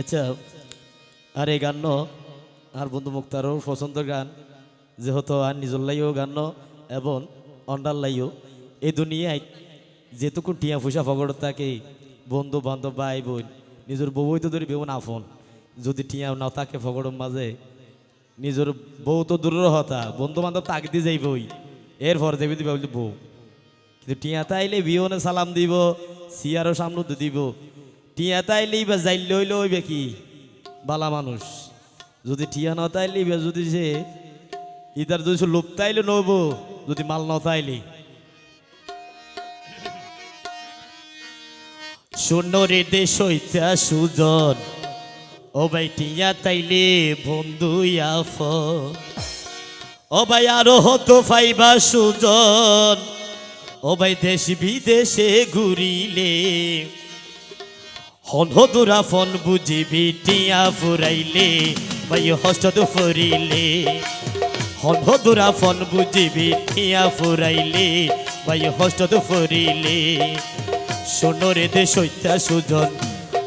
আচ্ছা আর এই গান আর বন্ধু মুক্তারও পছন্দের গান, যেহেতু আর নিজের লাইও গান এবং অন্ডার লাইও। এই দুনিয়ায় যেটুকু টিয়া পয়সা ফগড় থাকে, বন্ধু বান্ধব ভাই বোন, নিজের বউই তো ধরি বেউন আফন যদি টিয়া না থাকে ফগড়ের মাঝে, নিজের বউ তো দূরের হতা বন্ধু বান্ধব তাক দিয়ে যাইবই। এরপর দেবী দিবে বউ, কিন্তু টিয়া তাইলে বিয়নে সালাম দিব, সিয়ারও সামনে দিব টিয়া তাইলেই বা যাইল হইলে হইবে কি? বালা মানুষ। যদি টিয়া না তাইলে বা যদি সে ইতার যদি লোভ তাইলে নব যদি মাল না তাইলে। শূন্য রে দেশ হইতা সুজন, ও ভাই টিয়া তাইলে বন্ধু আফ। ও ভাই আরও হতো ফাইবা সুজন, ও ভাই দেশ বিদেশে ঘুরিলে। হনহদুরা ফোন বুঝিবি টিয়া ফুরাইলে ভাই হস্ত ফুরিলে হনহদুরা ফোন বুঝিবি টিয়া ফুরাইলে ভাই হস্ত ফুরিলে সোনরে দে সৈত্যা সুজন,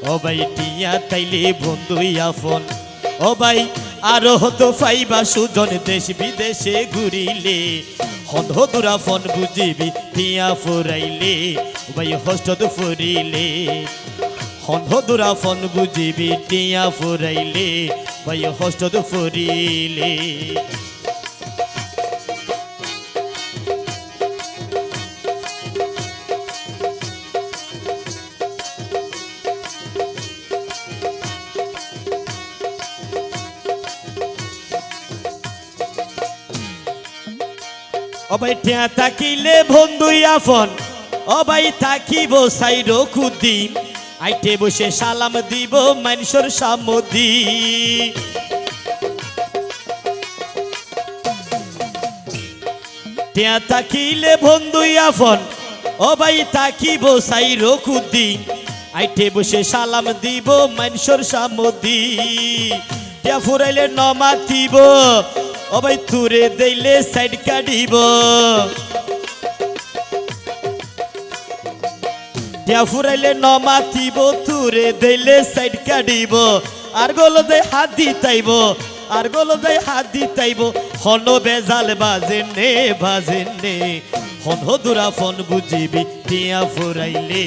ও ভাই টিয়া তাইলে বন্ধু আফন ও ভাই আরও হতো ফাইবা সুজন, দেশ বিদেশে ঘুরিলে। হনহদুরা ফোন বুঝিবি টিয়া ফুরাইলে ভাই হস্ত ফুরিলে হনহদুরা ফোন বুঝিবি টিয়া ফুরাইলে ভাই হস্ত ফুরিলে। অবাই টিয়া তাকিলে বন্ধুই আফন অবাই তাকিব সাইর খুদিম আইটে বসে সালাম দিব, মানুষের সামদি টিয়া তাকিলে বন্ধুই আফন অবাই তাকিব সাইর খুদিম আইটে বসে সালাম দিব, মানুষের সামদি টিয়া ফুরাইলে নমাতিব অবাই তুরে দেইলে সাইড কাটিব। ফুরাইলে নমাতিব, তুরে দেইলে সাইড কাটিব আর গলো দে হাত দিতাইব, আর গলো দে হাত দি দিতাইব। হন বেজাল বাজে নে বাজে নে হন হদুরা ফোন বুঝিবি টিয়া ফুরাইলে।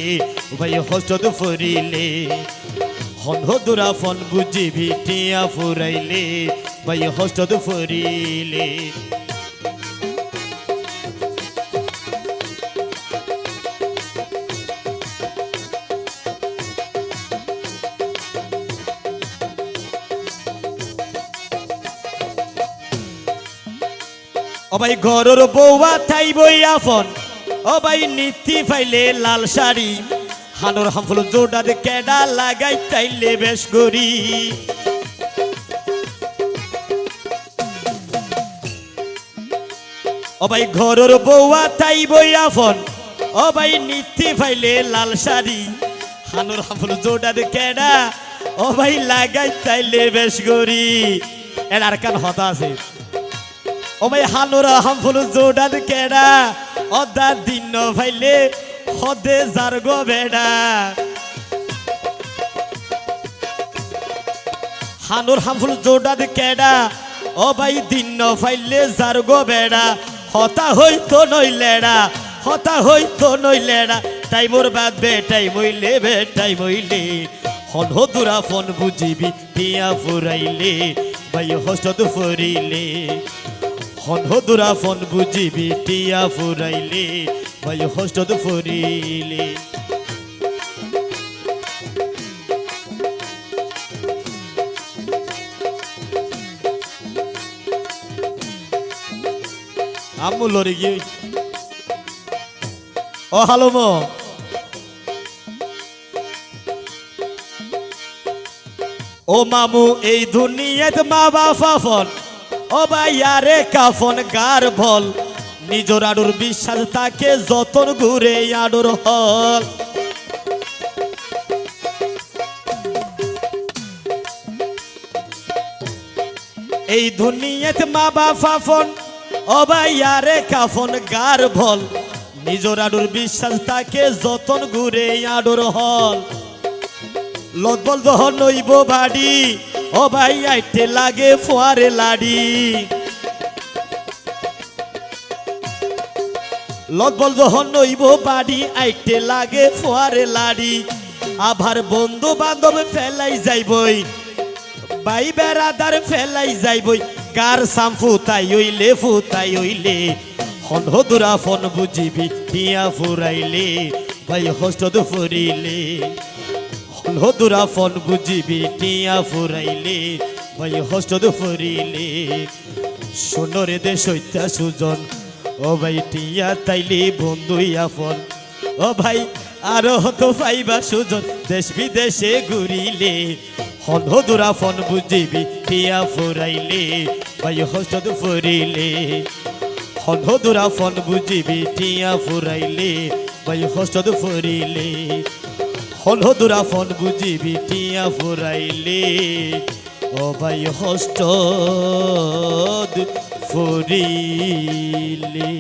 ভাই হস্ত ফুরিলে হন হদুরা ফোন বুঝিবি টিয়া ফুরাইলে। ভাই হস্ত ফুরিলে অবাই ঘরের বৌয়া থাই বই আফন অবাই নীতি ফাইলে লাল শাড়ি। হানোর হামফুল জোডার কেডা লাগাই তাইলে বেশ করি। অবাই ঘরের বৌয়া তাই বই আফন অবাই নীতি ফাইলে লাল শাড়ি। হানোর হামফুল জোডার কেডা। অবাই লাগাই তাইলে বেশ করি। এর আর কান হতা আছে। ওমাই হানুরা হামফুল জোডান কেডা? অদা দিন ভাইলে হদে যার গো বেডা। হানুর হামফুল জোডান কেডা? ও ভাই দিন ফাইলে যার গো বেডা। হতা হইতো নইলেডা হতা হইতো নইলেডা টাইমোর বাদ বে টাইম হইলে বে টাইম হইলে হন হদুরা ফোন বুঝিবি টিয়া ফুরাইলে। ভাই হস্ত ফুরিলে। হন হদুরা ফোন বুঝিবি টিয়া ফুরাইলে, ভাই হস্ত ফুরিলে। আম্মু লড়ে গিয়ে ও হ্যালো মো। ও মামু, এই দুনিয়াত মা বাবা ফোন ও ভাইয়ারে কাফন গার ভল? নিজর আডুর বিশ্বাস তাকে যতন ঘুরে আডুর হল। এই দুনিয়াতে মা বাবা ফোন ও কাফন গার ভল? নিজর আডুর বিশ্বাস তাকে যতন ঘুরে আডুর হল। লদবল দহন নইব বাড়ি। ও ভাই, আইতে লাগে ফোয়ারে লাড়ি। লদবল দহন নইব বাড়ি, আইতে লাগে ফোয়ারে লাড়ি। আবার বন্ধু বান্ধব ফেলাই যাইবই বাই বেড়াদার ফেলাই যাইবই। কার সাম ফুতাই হইলে ফুতাই হইলে হন হদুরা ফোন বুঝিবি, টিয়া ফুরাইলে, ভাই হস্ত ফুরিলে হদুরা ফোন বুঝিবি টিয়া ফুরাইলে ভাই হস্ত ফুরিলে। সোনরে দে সৈত্যা সুজন, ও ভাই টিয়া তাইলে বন্ধুই আফন ও ভাই, আরও হতো পাইবা সুজন, দেশ বিদেশে ঘুরিলে। হন হদুরা ফোন বুঝিবি টিয়া ফুরাইলে ভাই হস্ত ফুরিলে। হন হদুরা ফোন বুঝিবি টিয়া ফুরাইলে ভাই হস্ত ফুরিলে। হন হদুরা ফোন বিটিয়া টিয়া ফুরাইলে। ও ভাই হস্ত ফুরিলে।